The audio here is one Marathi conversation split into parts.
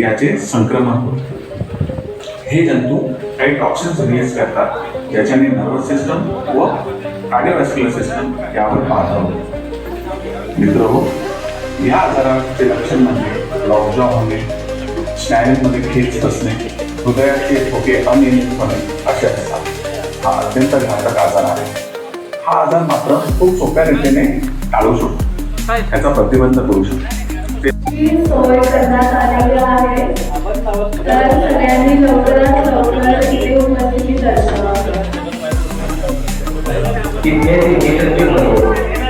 याचे संक्रमण होते. हे जंतू काही टॉक्सिन्स रिलीज करतात ज्याच्याने नर्वस सिस्टम व कार्डिओव्हॅस्क्युलर सिस्टम यावर बाधा होते मित्र हो या आजाराचे लक्षण म्हणजे लॉकजॉ होणे स्नायूमध्ये खेच असणे हृदयाचे ठोके अनियमितपणे असे असतात. हा अत्यंत घातक आजार आहे. हा आजार मात्र खूप सोप्या रीतीने टाळू शकतो. त्याचा प्रतिबंध करू शकतो. ही। सोय करण्यात आलेली आहे तर सगळ्यांनी लवकरात लवकर येऊन नक्की दर्शवावी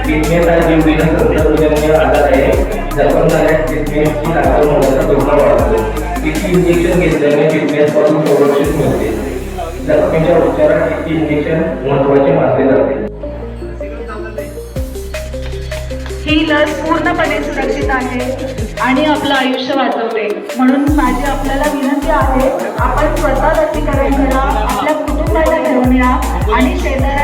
किडनेचा जीव विना तंत्रज्ञानाने आधार आहे जखम झाल्यास किडनेची लागवड होण्याचा धोका वाढतो किती इंजेक्शन घेतल्याने किडनेसपासून संरक्षण मिळते जखमीच्या उपचारात किती इंजेक्शन महत्त्वाचे मानले जाते ही लस पूर्णपणे सुरक्षित आहे आणि आपलं आयुष्य वाचवते. म्हणून माझी आपल्याला विनंती आहे आपण स्वतः लसीकरण करा आपल्या कुटुंबाला घेऊन या आणि शेजाऱ्या